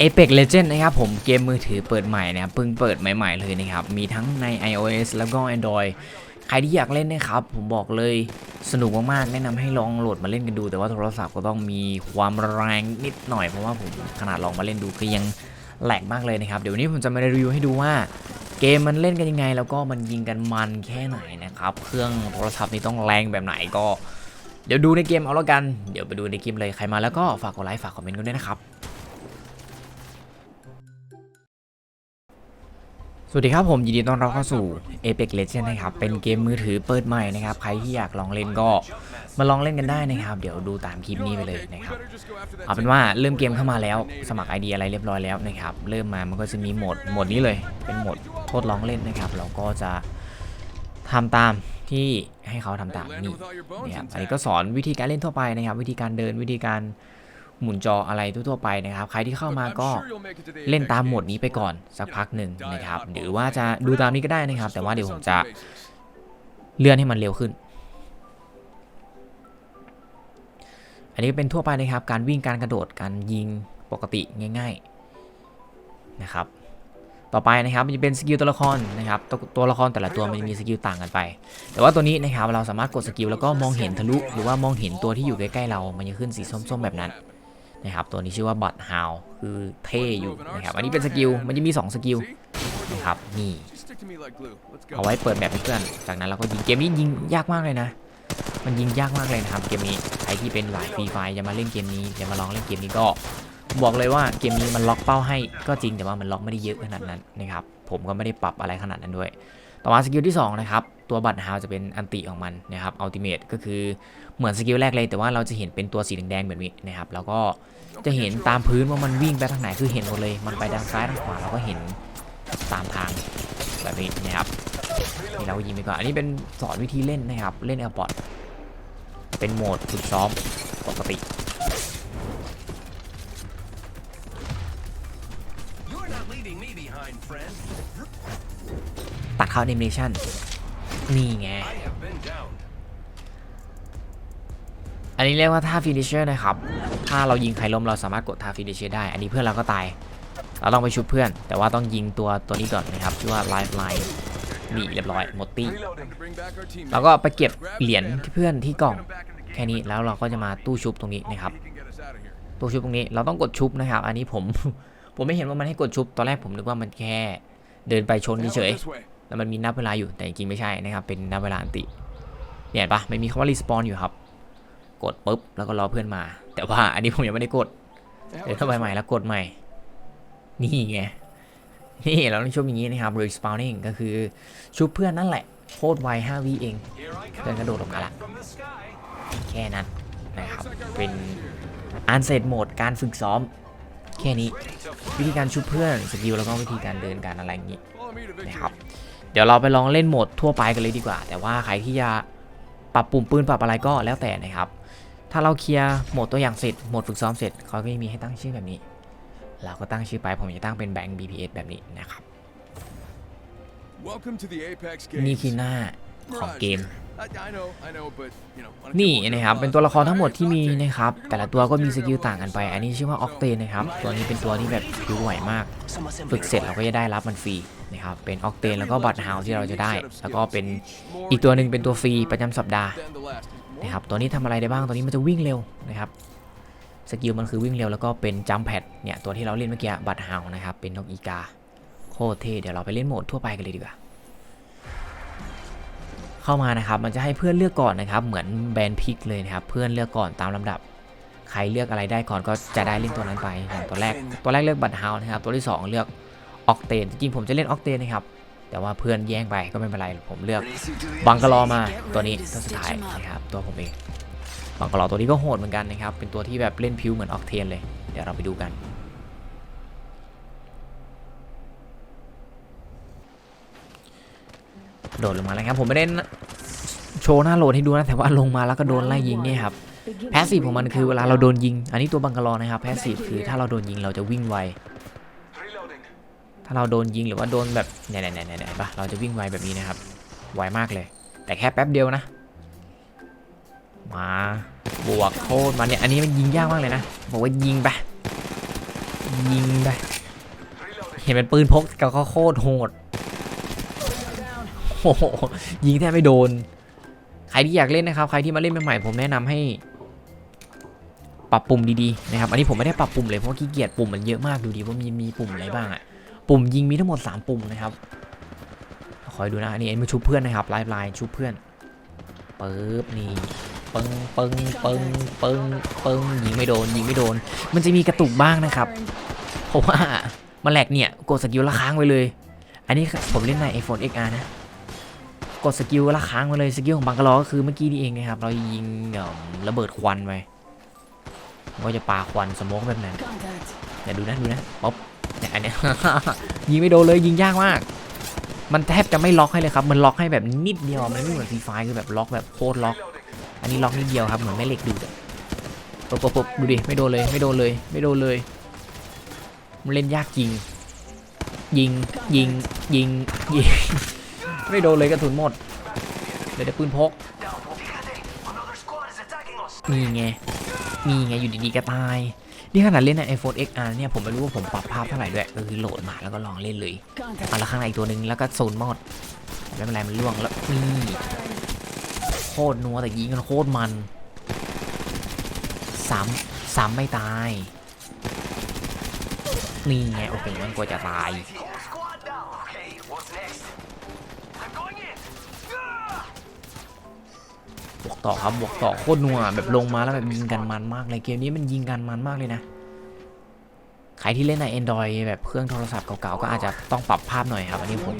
Apex Legend นะครับผมเกมมือถือเปิดใหม่นะครับเพิ่งเปิดใหม่ ๆ เลยนะครับ มีทั้งใน iOS แล้วก็ Android ใครที่อยากเล่นนะครับ ผมบอกเลยสนุกมากๆแนะนำให้ลองโหลดมาเล่นกันดู แต่ว่าโทรศัพท์ก็ต้องมีความแรงนิดหน่อยเพราะว่าผมขนาดลองมาเล่นดูก็ยังแหลกมากเลยนะครับ เดี๋ยวนี้ผมจะมารีวิวให้ดูว่าเกมมันเล่นกันยังไง แล้วก็มันยิงกันมันแค่ไหนนะครับ เครื่องโทรศัพท์นี่ต้องแรงแบบไหนก็ เดี๋ยวดูในเกมเอาแล้วกัน เดี๋ยวไปดูในเกมเลยใครมาแล้วก็ฝากกดไลค์ฝากคอมเมนต์กันด้วยนะครับ สวัสดีครับผมยินดีต้อนรับเข้าสู่ Apex Legends นะครับ เป็นเกมมือถือเปิดใหม่นะครับ ใครที่อยากลองเล่นก็มาลองเล่นกันได้นะครับ เดี๋ยวดูตามคลิปนี้ไปเลยนะครับ เอาเป็นว่าเริ่มเกมเข้ามาแล้ว สมัคร ID อะไรเรียบร้อยแล้วนะครับ เริ่มมามันก็จะมีโหมดโหมดนี้เลย เป็นโหมดทดลองเล่นนะครับ เราก็จะทำตามที่ให้เขาทำตามนี่นะครับอันนี้ก็สอนวิธีการเล่นทั่วไปนะครับ วิธีการเดินวิธีการ หมุนจออะไรทั่วๆไปนะครับ ใครที่เข้ามาก็เล่นตามโหมดนี้ไปก่อนสักพักหนึ่งนะครับ หรือว่าจะดูตามนี้ก็ได้นะครับ แต่ว่าเดี๋ยวผมจะเลื่อนให้มันเร็วขึ้น อันนี้เป็นทั่วไปนะครับ การวิ่งการกระโดดการยิงปกติง่าย ๆนะครับ ต่อไปนะครับมันจะเป็นสกิลตัวละครนะครับตัวตัวละครแต่ละตัวมันจะมีสกิลต่างกันไป แต่ว่าตัวนี้นะครับเราสามารถกดสกิลแล้วก็มองเห็นทะลุ หรือว่ามองเห็นตัวที่อยู่ใกล้ๆเรา มันจะขึ้นสีส้มๆแบบนั้น นะครับตัวนี้ชื่อว่าบัตฮาวคือเท่อยู่นะครับอันนี้เป็นสกิลมันจะมี 2 สกิลนะครับนี่เอาไว้เปิดแบบให้เพื่อน จากนั้นเราก็ยิงเกมนี้ยิงยากมากเลยนะ มันยิงยากมากเลยนะครับเกมนี้ใครที่เป็นหลายฟรีไฟจะมาเล่นเกมนี้จะมาลองเล่นเกมนี้ก็ บอกเลยว่าเกมนี้มันล็อกเป้าให้ก็จริงแต่ว่ามันล็อกไม่ได้เยอะขนาดนั้นนะครับผมก็ไม่ได้ปรับอะไรขนาดนั้นด้วย ต่อมาสกิลที่2นะครับตัวบัตฮาวจะเป็นอันติของมันนะครับอัลติเมทก็คือเหมือนสกิลแรกเลยแต่ว่าเราจะเห็นเป็นตัวสีแดงๆแบบนี้นะครับแล้วก็ จะเห็นตามพื้นว่ามันวิ่งไปทางไหนคือเห็นหมดเลย มันไปทางซ้ายทางขวาเราก็เห็นตามทางแบบนี้นะครับนี่เราก็ยิงไปก่อนอันนี้เป็นสอนวิธีเล่นนะครับ เล่นแอร์พอร์ตเป็นโหมดฝึกซ้อมปกติ You're not leaving me behind, friend. ตัดเข้าแอนิเมชันนี่ไง I have been down. อันนี้เรียกว่าท่าฟินิชเชอร์นะครับ ถ้าเรายิงใครล้มเราสามารถกดทาฟินิเชอร์ได้ อันนี้เพื่อนเราก็ตาย เราต้องไปชุบเพื่อน แต่ว่าต้องยิงตัวตัวนี้ก่อนนะครับ ชื่อว่าไลฟ์ไลน์นี่เรียบร้อยหมดตี้เราก็ไปเก็บเหรียญที่เพื่อนที่กล่อง แค่นี้แล้วเราก็จะมาตู้ชุบตรงนี้นะครับ ตู้ชุบตรงนี้เราต้องกดชุบนะครับ อันนี้ผมผมไม่เห็นว่ามันให้กดชุบตอนแรกผมนึกว่ามันแค่เดินไปชนเฉยๆแล้วมันมีนับเวลาอยู่แต่จริงไม่ใช่นะครับ เป็นนับเวลาอันตรีเห็นปะไม่มีคำว่ารีสปอนอยู่ครับ กดปุ๊บแล้วก็รอเพื่อนมา แต่ว่าอันนี้ผมยังไม่ได้กด The hell เดี๋ยว is เข้าไป this ใหม่ way? แล้วกดใหม่ นี่ไงนี่เราต้องชุบอย่างนี้นะครับ respawning ก็คือชุบเพื่อนนั่นแหละโคตรไว5วิเอง Here I เพื่อน come กระโดดลงมาละ from the sky. แค่นั้นนะครับเป็นอันเซตโหมดการฝึกซ้อม แค่นี้วิธีการชุบเพื่อนสกิลแล้วก็วิธีการเดินการอะไรอย่างนี้ Follow me to victory. นะครับเดี๋ยวเราไปลองเล่นโหมดทั่วไปกันเลยดีกว่า แต่ว่าใครที่จะปรับปุ่มปืนปรับอะไรก็แล้วแต่นะครับ ถ้าเราเคลียร์โหมดตัวอย่างเสร็จ โหมดฝึกซ้อมเสร็จเขาก็จะมีให้ตั้งชื่อแบบนี้ เราก็ตั้งชื่อไป ผมจะตั้งเป็นแบงค์ BPS แบบนี้นะครับ Welcome to the Apex นี่ Games. คือหน้าของเกม I, I know, I know, but you know. on a นี่ couple of นะครับ jobs, เป็นตัวละครทั้งหมดที่มี Octane. นะครับ แต่ละตัวก็มีสกิลต่างกันไป อันนี้ชื่อว่าออกเตนนะครับ ตัวนี้เป็นตัวที่แบบผิวไหวมาก ฝึกเสร็จเราก็จะได้รับมันฟรีนะครับ เป็นออกเตนแล้วก็บัตรฮาวที่เราจะได้ แล้วก็เป็นอีกตัวหนึ่งเป็นตัวฟรีประจำสัปดาห์ นะครับตัวนี้ทำอะไรได้บ้างตัวนี้มันจะวิ่งเร็วนะครับสกิลมันคือวิ่งเร็วแล้วก็เป็นจัมแพดเนี่ยตัวที่เราเล่นเมื่อกี้บัตรฮาวนะครับเป็นนกอีกาโคตรเท่เดี๋ยวเราไปเล่นโหมดทั่วไปกันเลยดีกว่าเข้ามานะครับมันจะให้เพื่อนเลือกก่อนนะครับเหมือนแบนพิกเลยนะครับเพื่อนเลือกก่อนตามลำดับ ใครเลือกอะไรได้ก่อนก็จะได้เล่นตัวนั้นไปอย่างตัวแรกตัวแรกเลือกบัตรฮาวนะครับตัวที่สองเลือกออกเตนจริงๆผมจะเล่นออกเตนนะครับ แต่ว่าเพื่อนแย่งไปก็ไม่เป็นไร ผมเลือกบังกะลอมาตัวนี้ตัวสุดท้ายนะครับตัวผมเองบังกะลอตัวนี้ก็โหดเหมือนกันนะครับ เป็นตัวที่แบบเล่นพิวเหมือนออกเทนเลย เดี๋ยวเราไปดูกันโดดลงมาแล้วครับผมไม่ได้โชว์หน้าโหลดให้ดูนะแต่ว่าลงมาแล้วก็โดนไล่ยิงเนี่ยครับแพสซีฟของมันคือเวลาเราโดนยิง อันนี้ตัวบังกะลอนะครับแพสซีฟคือถ้าเราโดนยิงเราจะวิ่งไว ถ้าเราโดนยิงหรือว่าโดนแบบเนี่ยเนี่ยเนี่ยเนี่ยปะเราจะวิ่งไวแบบนี้นะครับ ไวมากเลย แต่แค่แป๊บเดียวนะ มาบวกโคตรมันเนี่ย อันนี้มันยิงยากมากเลยนะ บอกว่ายิงไป ยิงไป เห็นเป็นปืนพกก็โคตรโหดโอ้โหยิงแทบไม่โดน ใครที่อยากเล่นนะครับ ใครที่มาเล่นใหม่ๆผมแนะนำให้ ปรับปุ่มดีๆนะครับ อันนี้ผมไม่ได้ปรับปุ่มเลยเพราะขี้เกียจปุ่มมันเยอะมากดูดิว่ามีมีปุ่มอะไรบ้างอะ ปุ่มยิงมีทั้งหมด 3 ปุ่มนะครับคอยดูนะนนี้เอ็นมาชุบเพื่อนนะครับไลฟ์ไลน์ชุบเพื่อนปึ๊บนี่ปึ้งปึ้งปึ้งปึ้งปึ้งยิงไม่โดนยิงไม่โดน มันจะมีกระตุกบ้างนะครับเพราะว่ามันแหลกเนี่ยกดสกิลละค้างไว้เลย อันนี้ผมเล่นใน iPhone XR นะกดสกิลละค้างไว้เลยสกิลของบังกะลอก็คือเมื่อกี้นี่เองนะครับ เรายิงระเบิดควันไปก็จะปาควันสโมกแบบนั้นเดี๋ยวดูนะดูนะป๊อป เนี่ยอันเนี้ย ยิงไม่โดนเลยยิงยากมาก มันแทบจะไม่ล็อกให้เลยครับ มันล็อกให้แบบนิดเดียวมันไม่เหมือนฟรีไฟคือแบบล็อกแบบโคตรล็อก อันนี้ล็อกนิดเดียวครับเหมือนแม่เหล็กดูดอะปุ๊บปุ๊บปุ๊บดูดิไม่โดนเลยไม่โดนเลยไม่โดนเลยมันเล่นยากจริง ยิงยิงยิงยิงไม่โดนเลยกระสุนหมดเดี๋ยได้ปืนพกนี่ไงนี่ไงอยู่ดีๆก็ตาย นี่ขนาดเล่นใน iPhone XR เนี่ยผมไม่รู้ว่าผมปรับภาพเท่าไหร่ด้วยก็คือโหลดมาแล้วก็ลองเล่นเลยเอาละข้างในอีกตัวหนึ่งแล้วก็โซนมอดไม่เป็นไรมันล่วงแล้วนี่โคตรนัวแต่ยิงกันโคตรมันซ้ำซ้ำไม่ตายนี่ไงโอเคมันกลัวจะตาย ต่อครับบวกต่อโคตรนัวแบบลงมาแล้วแบบยิงกันมันมากเลยเกมนี้มันยิงกันมันมากเลยนะ ใครที่เล่นใน Android แบบเครื่องโทรศัพท์เก่าๆก็อาจจะต้องปรับภาพหน่อยครับอันนี้ผม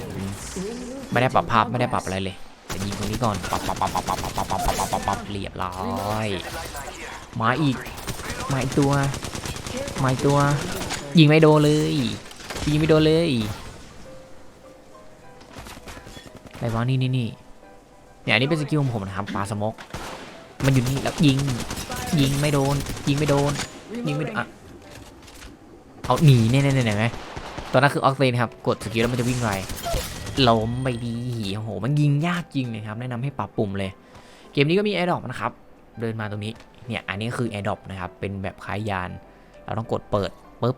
ไม่ได้ปรับภาพไม่ได้ปรับอะไรเลยแต่ยิงตรงนี้ก่อนปรับปรับปรับปรับปรับปรับปรับปรับปับปับปับเรียบร้อยมาอีกมาอีกตัวมาอีกตัว ยิงไม่โดนเลยยิงไม่โดนเลยอะไรวะนี่นี่นี่ เนี่ยอันนี้เป็นสกิลของผมนะครับปลาสโมกมันอยู่นี่แล้วยิง ยิงไม่โดน ยิงไม่โดน ยิงไม่โดนอะเอาหนีเนี่ยเนี่ยเนี่ยไหมตอนนั้นคือออกเซนครับ กดสกิลแล้วมันจะวิ่งไวล้มไปดีโอ้โห มันยิงยากจริงนะครับ แนะนำให้ปรับปุ่มเลย เกมนี้ก็มี a อ r d r o p นะครับ เดินมาตรงนี้ เนี่ย อันนี้คือ a อ r d r o p นะครับ เป็นแบบคล้ายยาน เราต้องกดเปิดปุ๊บ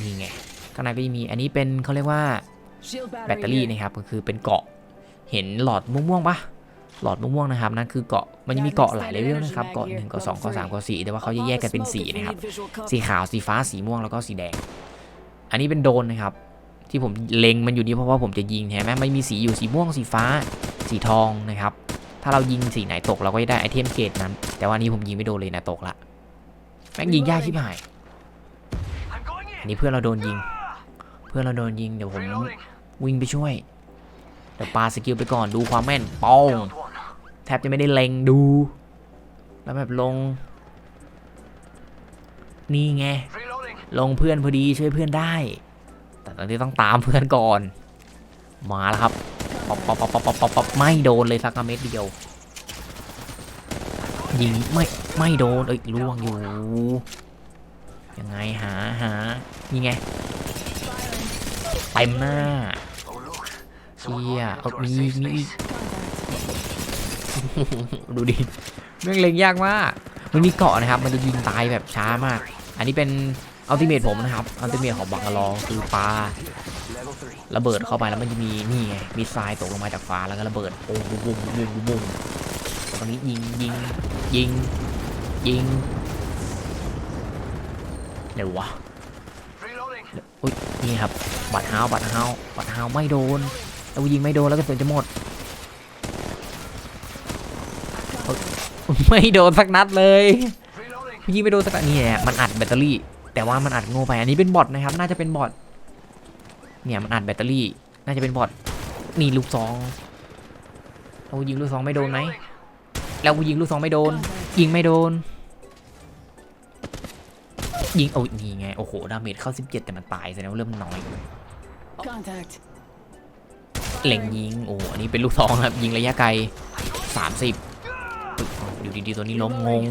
นี่ไง ข้างในก็จะมี อันนี้เป็นเขาเรียกว่าแบตเตอรี่นะครับ ก็คือเป็นเกาะ เห็นหลอดม่วงๆปะหลอดม่วงๆนะครับนั่นคือเกาะมันจะมีเกาะหลายเลเวลนะครับเกาะหนึ่งเกาะสองเกาะสามเกาะสี่แต่ว่าเขาจะแยกกันเป็นสีนะครับสีขาวสีฟ้าสีม่วงแล้วก็สีแดง อันนี้เป็นโดรนนะครับ ที่ผมเล็งมันอยู่นี่เพราะว่าผมจะยิงเห็นไหมมันมีสีอยู่สีม่วงสีฟ้า สีทองนะครับ ถ้าเรายิงสีไหนตกเราก็จะได้ไอเทมเกรดนั้น แต่ว่าอันนี้ผมยิงไม่โดนเลยนะตกละแม่งยิงยากชิบหาย I'm going อัน in. นี้เพื่อนเราโดนยิง เพื่อนเราโดนยิงเดี๋ยวผม Reloading. วิ่งไปช่วย เดี๋ยวปาสกิลไปก่อนดูความแม่นปองแทบจะไม่ได้เล็งดู แล้วแบบลง นี่ไง ลงเพื่อนพอดีช่วยเพื่อนได้ แต่ตอนนี้ต้องตามเพื่อนก่อน มาแล้วครับป๊อปป๊อปป๊อปป๊อปป๊อปป๊อปไม่โดนเลยสักเม็ดเดียวยิงไม่ไม่โดนเอ้ยล่วงอยู่ยังไงหาหานี่ไงเต็มหน้า ชี่ Someone ย walking เอา into our มี safe มี space. ดูดิแม่งเล็งยากมาก มันมีเกาะนะครับ มันจะยิงตายแบบช้ามาก อันนี้เป็นอัลติเมทผมนะครับอัลติเมทของบังกะลอคือปลา Level three. ระเบิดเข้าไปแล้วมันจะมีนี่ไงมีทรายตกลงมาจากฟ้าแล้วก็ระเบิดปุ้งปุ้งปุ้งปุ้งปุ้งปุ้งตอนนี้ยิงยิงยิงยิงเดี๋ยววะ Reloading. อุ้ยนี่ครับบัตรฮาวบัตรฮาวบัตรฮาวไม่โดน แล้วยิงไม่โดนแล้วก็สุนจะหมด ไม่โดนสักนัดเลยยิงไม่โดนสักนัดนี่แหละมันอัดแบตเตอรี่ แต่ว่ามันอัดโง่ไป อันนี้เป็นบอทนะครับ น่าจะเป็นบอท เนี่ยมันอัดแบตเตอรี่ น่าจะเป็นบอท นี่ลูกซอง เรายิงลูกซองไม่โดนไหมแล้วกูยิงลูกซองไม่โดน ยิงไม่โดน ยิงโอ้ยนี่ไง โอ้โห ดาเมจเข้า 17 แต่มันตายแสดงว่าเริ่มน้อย Contact. เล็งยิง โอ้โหอันนี้เป็นลูกซองครับ ยิงระยะไกล 30อยู่ดีๆ ตัวนี้ล้มงง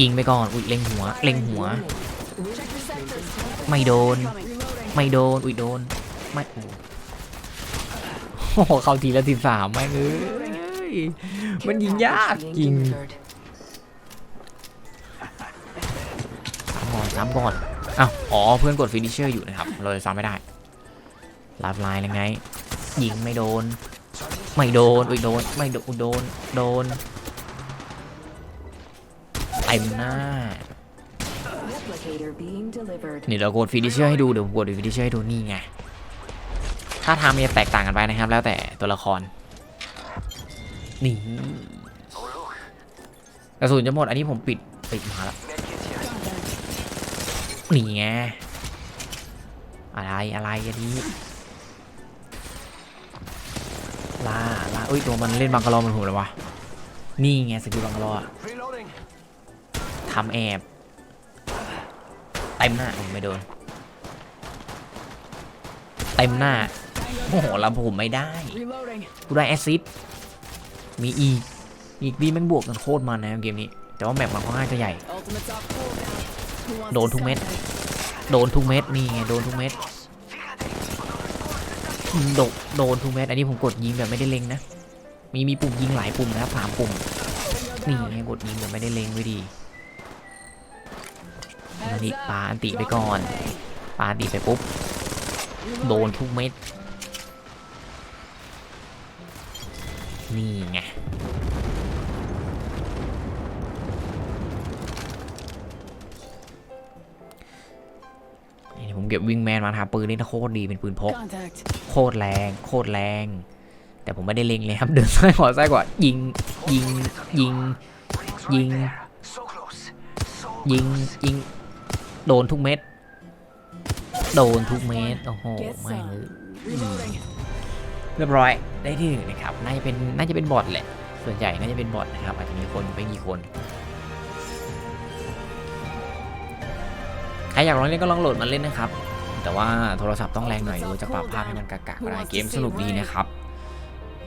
ยิงไปก่อน อุ้ยเล็งหัว เล็งหัว ไม่โดน ไม่โดน อุ้ยโดน ไม่โอ้โหเข้าทีละสิบสามไม่เอ้ย มันยิงยากจริงซ้ำก่อนอ้าวอ๋อ เพื่อนกดฟินิชเชอร์อยู่นะครับเราเลยซ้ำไม่ได้ ลาบลายยังไง ยิงไม่โดน ไม่โดนอุ้ยโดน ไม่โดน โดน โดนเต็มหน้า Replicator being delivered. นี่เรากดฟินิชเชอร์ให้ดู เดี๋ยวผมกดฟินิชเชอร์ให้ดูนี่ไง ถ้าทำมันจะแตกต่างกันไปนะครับ แล้วแต่ตัวละคร นี่กระสุนจะหมด อันนี้ผมปิดปิดมาแล้ว Medkit here. Contact. นี่ไงอะไรอะไรอันนี้ ลาลาเอ้ยตัวมันเล่นบังกะลอมันหัวเลยวะนี่ไงสกิลบังกะลออะ Reloading. ทำแอบเต็มหน้าโอ้ไม่โดนเต็มหน้าโอ้โหลำผมไม่ได้ Reloading. กูได้แอสซิดมีอีกอีกดีแม่งบวกกันโคตรมันนะเกมนี้ แต่ว่าแมปมันค่อนข้างจะใหญ่ Ultimate's off cooldown. Who wants Don't to to mid. contact? โดนทุกเม็ดนี่ไงโดนทุกเม็ดอืม โดนโดนทุกเม็ดอันนี้ผมกดยิงแบบไม่ได้เล็งนะ มีมีปุ่มยิงหลายปุ่มนะครับสามปุ่ม นี่ไงกดยิงแบบไม่ได้เล็งไว้ดีนี่ปาอันติไปก่อน ปาอันติไปปุ๊บ โดนทุกเม็ด นี่ไง ผมเก็บวิงแมนมานะครับปืนนี่โคตรดีเป็นปืนพก Contact. โคตรแรง โคตรแรง แต่ผมไม่ได้เล็งเลยครับ เดินซ้ายขวาซ้ายขวายิง ยิง ยิง Rings Ying. right there. So close. So ยิง ยิง โดนทุกเม็ด โดนทุกเม็ด โอ้โห Get ไม่ง some. เลย Reloading. เรียบร้อย ได้ที่หนึ่งนะครับ น่าจะเป็น น่าจะเป็นบอทแหละ ส่วนใหญ่น่าจะเป็นบอทนะครับ อาจจะมีคนไม่กี่คน อยากลองเล่นก็ลองโหลดมาเล่นนะครับ แต่ว่าโทรศัพท์ต้องแรงหน่อยดูจะปรับภาพให้มันกากๆก็ได้เกมสนุกดีนะครับ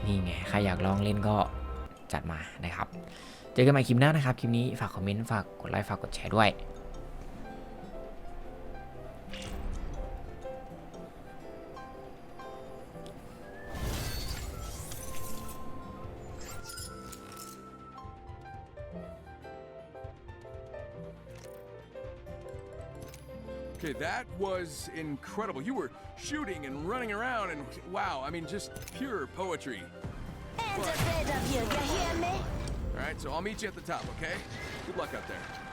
นี่ไงใครอยากลองเล่นก็จัดมานะครับ เจอกันใหม่คลิปหน้านะครับ คลิปนี้ฝากคอมเมนต์ฝากกดไลค์ฝากกดแชร์ด้วย was incredible. You were shooting and running around, and wow, I mean, just pure poetry. Hands up, head up, you, you hear me? All right, so I'll meet you at the top, okay? Good luck out there.